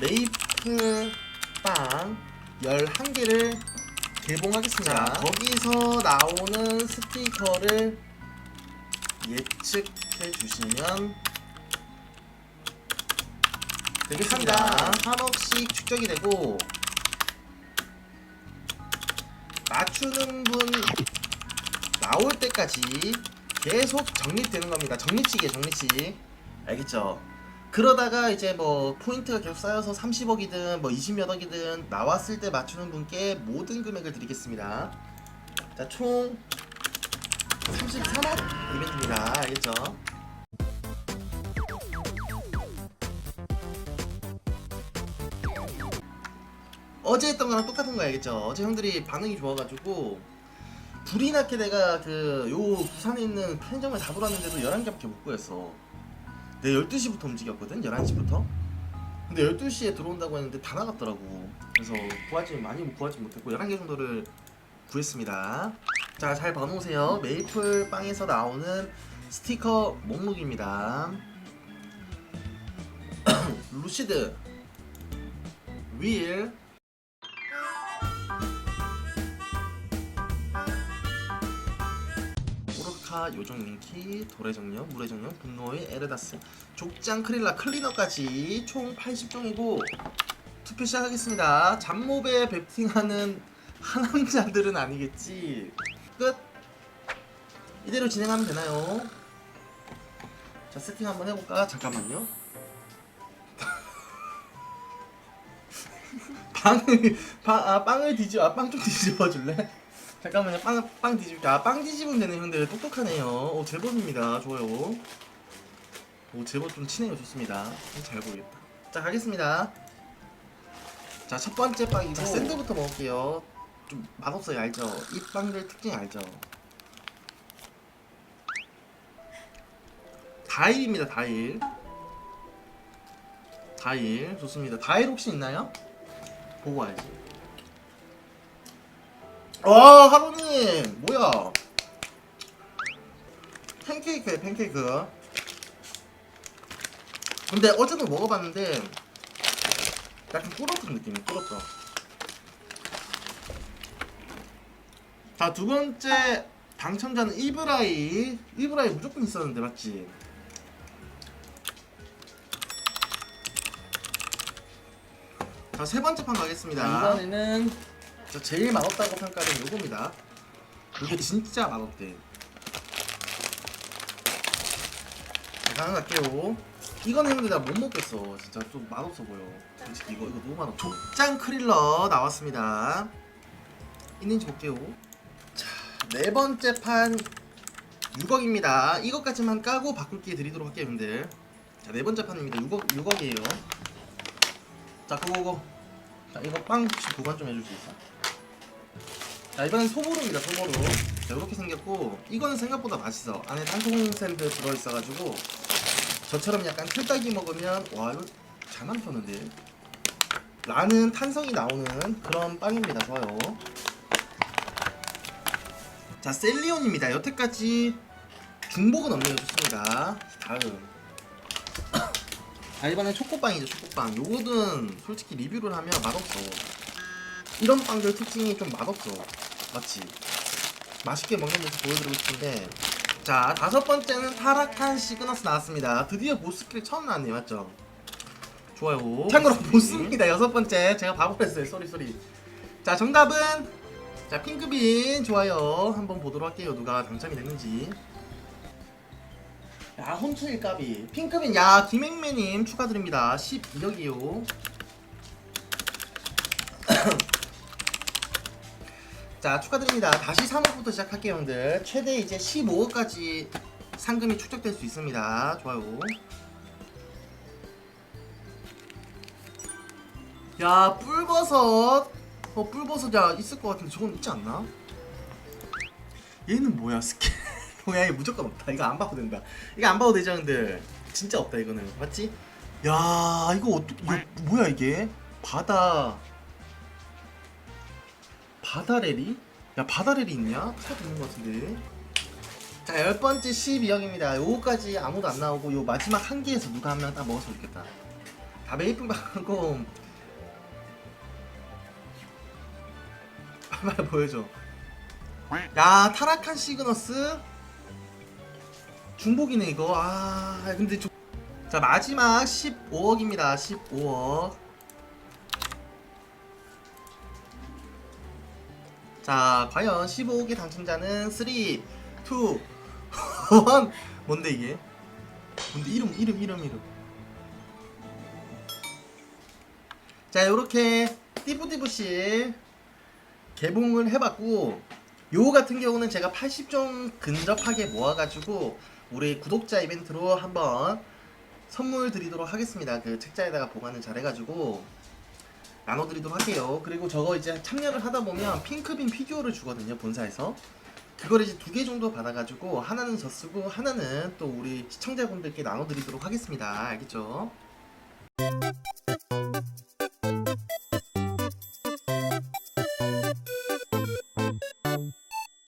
메이플 빵 11개를 개봉하겠습니다. 자, 거기서 나오는 스티커를 예측해 주시면 되겠습니다. 한 억씩 축적이 되고 맞추는 분 나올 때까지 계속 적립되는 겁니다. 적립식이에요, 적립식. 알겠죠? 그러다가 이제 뭐 포인트가 계속 쌓여서 30억이든 뭐 20몇 억이든 나왔을 때 맞추는 분께 모든 금액을 드리겠습니다. 자, 총 33억 이벤트입니다. 알겠죠? 어제 했던 거랑 똑같은 거 알겠죠? 어제 형들이 반응이 좋아가지고 불이 났게 내가 그 요 부산에 있는 편의점을 다 돌았는데도 11개밖에 못 구했어 내 12시부터 움직였거든 11시부터. 근데 12시에 들어온다고 했는데 다 나갔더라고. 그래서 구하지 많이 못 구하지 못했고 11개 정도를 구했습니다. 자 잘 봐놓으세요. 메이플 빵에서 나오는 스티커 목록입니다. 루시드 윌 카 요정링키 도래정령 물의정령 분노의 에르다스 족장 크릴라 클리너까지 총 80종이고 투표 시작하겠습니다 잡몹에 베팅하는 하남자들은 아니겠지 끝 이대로 진행하면 되나요? 자 세팅 한번 해볼까? 잠깐만요 빵을 빵, 아, 빵을 뒤집어 아, 빵 좀 뒤집어 줄래? 잠깐만요. 빵, 빵 뒤집자 아, 빵 뒤집으면 되는 형들. 똑똑하네요. 오 제법입니다. 좋아요. 오 제법 좀 친해요. 좋습니다. 잘 보이겠다. 자 가겠습니다. 자 첫 번째 빵이고 자, 샌드부터 먹을게요. 좀 맛없어요. 알죠? 이 빵들 특징 알죠? 다일입니다 다일. 다일. 좋습니다. 다일 혹시 있나요? 보고 와야지 아 하루님 뭐야? 팬케이크에 팬케이크. 근데 어제도 먹어봤는데 약간 꿀었던 느낌이 꿀었다 자두 번째 당첨자는 이브라이. 이브라이 무조건 있었는데 맞지? 자 세 번째 판 가겠습니다. 이번에는 저 제일 맛없다고 평가된 요겁니다. 이게 진짜 맛없대. 자, 하나 갈게요. 이건 했는데 나 못 먹겠어. 진짜 좀 맛없어 보여. 솔직히 이거 이거 너무 맛없어. 족장 크릴러 나왔습니다. 있는지 볼게요. 자, 네 번째 판 6억입니다. 이것까지만 까고 바꿀 기회 드리도록 할게요, 형들. 자, 네 번째 판입니다. 6억 6억이에요. 자, 고고고. 자, 이거 빵 혹시 보관 좀 해줄 수 있어? 자 이번엔 소보루입니다 소보루 자 이렇게 생겼고 이거는 생각보다 맛있어. 안에 땅콩 샌드 들어있어가지고 저처럼 약간 틀딱이 먹으면 와 이거 잘 만들었는데. 라는 탄성이 나오는 그런 빵입니다 좋아요. 자 셀리온입니다. 여태까지 중복은 없네요 좋습니다. 다음. 자 이번엔 초코빵이죠 초코빵. 요거는 솔직히 리뷰를 하면 맛없어 이런 빵들 특징이 좀 맛없어. 맞지? 맛있게 먹는 모습 보여드리고 싶은데. 자 다섯 번째는 타락한 시그너스 나왔습니다. 드디어 보스킬 처음 나왔네요. 맞죠? 좋아요. 참고로 보스입니다. 여섯 번째. 제가 바보 했어요. 쏘리 쏘리. 자 정답은? 자 핑크빈. 좋아요. 한번 보도록 할게요. 누가 당첨이 됐는지. 야 홈트일 까비. 핑크빈. 야 김행매님 축하드립니다. 12억이요 자 축하드립니다. 다시 3억부터 시작할게요 형들. 최대 이제 15억까지 상금이 축적될 수 있습니다. 좋아요. 야 뿔버섯. 어 뿔버섯 야 있을 것 같은데 저건 있지 않나? 얘는 뭐야 스킬 뭐야 얘 무조건 없다. 이거 안 봐도 된다. 이거 안 봐도 되죠 형들? 진짜 없다 이거는. 맞지? 야 이거 어떻게 뭐야 이게? 바다 바다레리? 야 바다레리 있냐? 찾아 있는 것 같은데. 자 열번째 12억입니다. 요거까지 아무도 안 나오고 요 마지막 한 개에서 누가 한 명 딱 먹었으면 좋겠다. 다 메이플 받고 빨리 보여줘. 야 타락한 시그너스. 중복이네 이거. 아 근데 좀... 자 마지막 15억입니다. 15억 자 과연 15억의 당첨자는 3 2 1 뭔데 이게? 뭔데 이름 이름 이름 이름. 자 요렇게 띠부띠부씨 개봉을 해봤고 요 같은 경우는 제가 80점 근접하게 모아가지고 우리 구독자 이벤트로 한번 선물 드리도록 하겠습니다. 그 책자에다가 보관을 잘 해가지고 나눠드리도록 할게요. 그리고 저거 이제 참여를 하다 보면 핑크빈 피규어를 주거든요 본사에서. 그걸 이제 두 개 정도 받아가지고 하나는 저 쓰고 하나는 또 우리 시청자분들께 나눠드리도록 하겠습니다. 알겠죠?